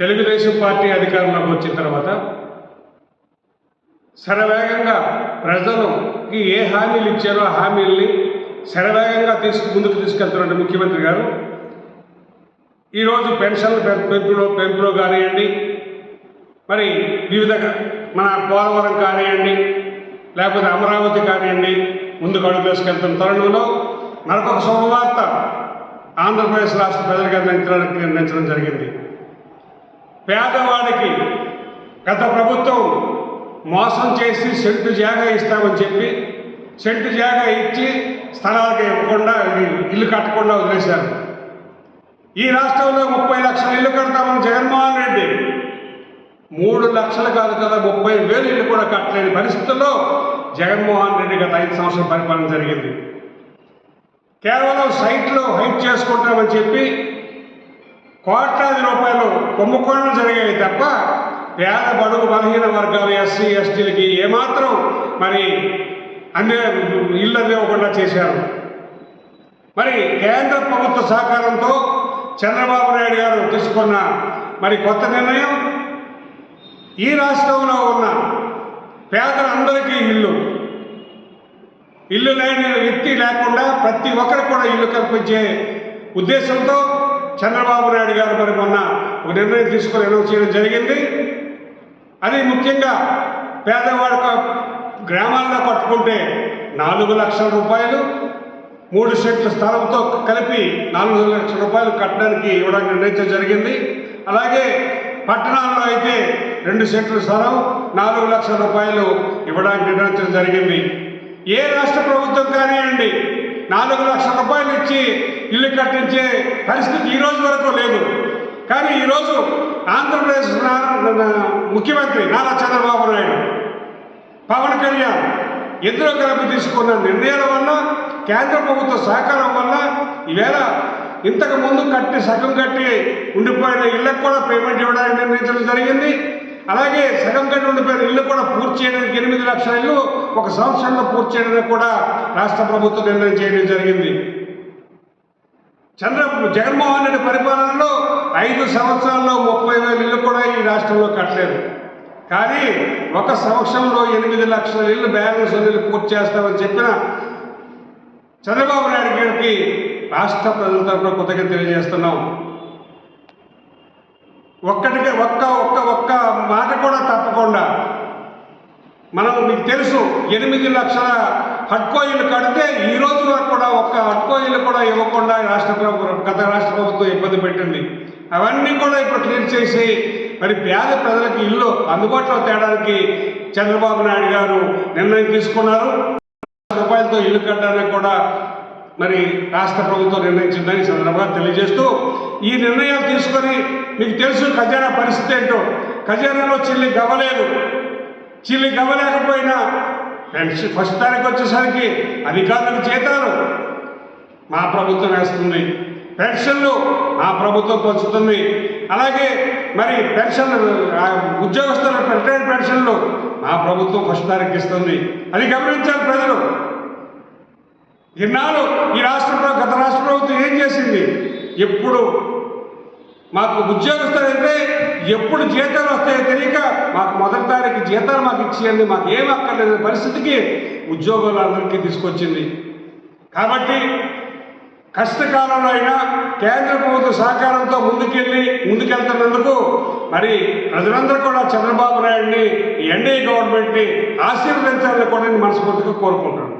Telugu Desam party అధికారంలోకి వచ్చిన తర్వాత శరవేగంగా ప్రజలకి ఏ హామీలు ఇచ్చారో ఆ హామీల్ని శరవేగంగా తీసుకు ముందుకు తీసుకెళ్తున్న ముఖ్యమంత్రి గారు ఈరోజు పెన్షన్ల పెంపులో పెంపులో కానివ్వండి మరి వివిధ మన పోలవరం కానివ్వండి లేకపోతే అమరావతి కానివ్వండి ముందుకు అడుగు తీసుకెళ్తున్న తరుణంలో మరొక శుభవార్త ఆంధ్రప్రదేశ్ రాష్ట్ర ప్రజలకు అందించడానికి నిర్ణయించడం జరిగింది. పేదవాడికి గత ప్రభుత్వం మోసం చేసి సెంటు జాగా ఇస్తామని చెప్పి సెంటు జాగా ఇచ్చి స్థలాలకు ఇవ్వకుండా ఇల్లు కట్టకుండా వదిలేశారు. ఈ రాష్ట్రంలో ముప్పై లక్షల ఇల్లు కడతామని జగన్మోహన్ రెడ్డి మూడు లక్షలు కాదు కదా ముప్పై వేలు ఇల్లు కూడా కట్టలేని పరిస్థితుల్లో జగన్మోహన్ రెడ్డి గత ఐదు సంవత్సరాల పరిపాలన జరిగింది. కేవలం సైట్లో హైట్ చేసుకుంటామని చెప్పి కోట్లాది రూపాయలు కుంభకోణం జరిగాయి తప్ప పేద బడుగు బలహీన వర్గాలు ఎస్సీ ఎస్టీలకి ఏమాత్రం మరి అన్ని ఇళ్ళు ఇవ్వకుండా చేశారు. మరి కేంద్ర ప్రభుత్వ సహకారంతో చంద్రబాబు నాయుడు గారు తీసుకున్న మరి కొత్త నిర్ణయం ఈ రాష్ట్రంలో ఉన్న పేదలందరికీ ఇల్లు. ఇల్లు లేని వ్యక్తి లేకుండా ప్రతి ఒక్కరికి కూడా ఇల్లు కల్పించే ఉద్దేశంతో చంద్రబాబు నాయుడు గారు మరి మొన్న ఒక నిర్ణయం తీసుకొని అనౌన్స్ చేయడం జరిగింది. అది ముఖ్యంగా పేదవాడు గ్రామాల్లో కట్టుకుంటే నాలుగు లక్షల రూపాయలు మూడు సెంట్ల స్థలంతో కలిపి నాలుగు లక్షల రూపాయలు కట్టడానికి ఇవ్వడానికి నిర్ణయించడం జరిగింది. అలాగే పట్టణాల్లో అయితే రెండు సెంట్ల స్థలం నాలుగు లక్షల రూపాయలు ఇవ్వడానికి నిర్ణయించడం జరిగింది. ఏ రాష్ట్ర ప్రభుత్వం కానివ్వండి నాలుగు లక్షల రూపాయలు ఇచ్చి ఇల్లు కట్టించే పరిస్థితి ఈ రోజు వరకు లేదు. కానీ ఈరోజు ఆంధ్రప్రదేశ్ ముఖ్యమంత్రి నారా చంద్రబాబు నాయుడు పవన్ కళ్యాణ్ ఇద్దరు కలిపి తీసుకున్న నిర్ణయాల వల్ల కేంద్ర ప్రభుత్వ సహకారం వల్ల ఈవేళ ఇంతకు ముందు కట్టి సగం కట్టి ఉండిపోయిన ఇళ్ళకు కూడా పేమెంట్ ఇవ్వడానికి నిర్ణయించడం జరిగింది. అలాగే సగం కట్టి ఉండిపోయిన ఇల్లు కూడా పూర్తి చేయడానికి ఎనిమిది లక్షల ఇల్లు ఒక సంవత్సరంలో పూర్తి చేయడానికి కూడా రాష్ట్ర ప్రభుత్వం నిర్ణయం చేయడం జరిగింది. చంద్ర జగన్మోహన్ రెడ్డి పరిపాలనలో ఐదు సంవత్సరాల్లో ముప్పై వేల ఇల్లు కూడా ఈ రాష్ట్రంలో కట్టలేదు. కానీ ఒక సంవత్సరంలో ఎనిమిది లక్షల ఇల్లు బ్యాలెన్స్ ఇల్లు పూర్తి చేస్తామని చెప్పిన చంద్రబాబు నాయుడు గారికి రాష్ట్ర ప్రజల తరఫున కొత్తగా తెలియజేస్తున్నాం. ఒక్కటికే ఒక్క ఒక్క మాట కూడా తప్పకుండా. మనం మీకు తెలుసు ఎనిమిది లక్షల హట్కోయిలు ఇల్లు కడితే ఈ రోజు వరకు కూడా ఒక్క హడ్కో ఇల్లు కూడా ఇవ్వకుండా రాష్ట్ర ప్రభుత్వం గత రాష్ట్ర ప్రభుత్వం ఇబ్బంది పెట్టింది అవన్నీ కూడా ఇప్పుడు క్లియర్ చేసి మరి పేద ప్రజలకు ఇల్లు అందుబాటులో తేడానికి చంద్రబాబు నాయుడు గారు నిర్ణయం తీసుకున్నారు. రూపాయలతో ఇల్లు కట్టడానికి కూడా మరి రాష్ట్ర ప్రభుత్వం నిర్ణయించిందని సందర్భంగా తెలియజేస్తూ ఈ నిర్ణయాలు తీసుకొని మీకు తెలుసు ఖజానా పరిస్థితి ఏంటో. ఖజానాలో చిల్లి గవ్వలేదు. చిల్లి గవ్వలేకపోయినా పెన్షన్ ఫస్ట్ తారీఖు వచ్చేసరికి అధికారులకు చేతాలు మా ప్రభుత్వం వేస్తుంది. పెన్షన్లు మా ప్రభుత్వం పంచుతుంది. అలాగే మరి పెన్షన్ ఉద్యోగస్తుల రిటైర్డ్ పెన్షన్లు మా ప్రభుత్వం ఫస్ట్ తారీఖు ఇస్తుంది. అది గమనించాలి ప్రజలు. ఇన్నాళ్ళు ఈ రాష్ట్ర గత రాష్ట్ర ప్రభుత్వం ఏం చేసింది? ఎప్పుడు మాకు ఉద్యోగస్తులు అయితే ఎప్పుడు జీతాలు వస్తాయో తెలియక మాకు మొదటి తారీఖు జీతాలు మాకు ఇచ్చేయండి మాకు ఏం అక్కర్లేదు పరిస్థితికి ఉద్యోగాలు అందరికీ తీసుకొచ్చింది. కాబట్టి కష్టకాలంలో అయినా కేంద్ర ప్రభుత్వ సహకారంతో ముందుకెళ్ళి ముందుకెళ్తున్నందుకు మరి ప్రజలందరూ కూడా చంద్రబాబు నాయుడిని ఎన్డీఏ గవర్నమెంట్ని ఆశీర్వదించాలని కూడా నేను మనస్ఫూర్తిగా కోరుకుంటాను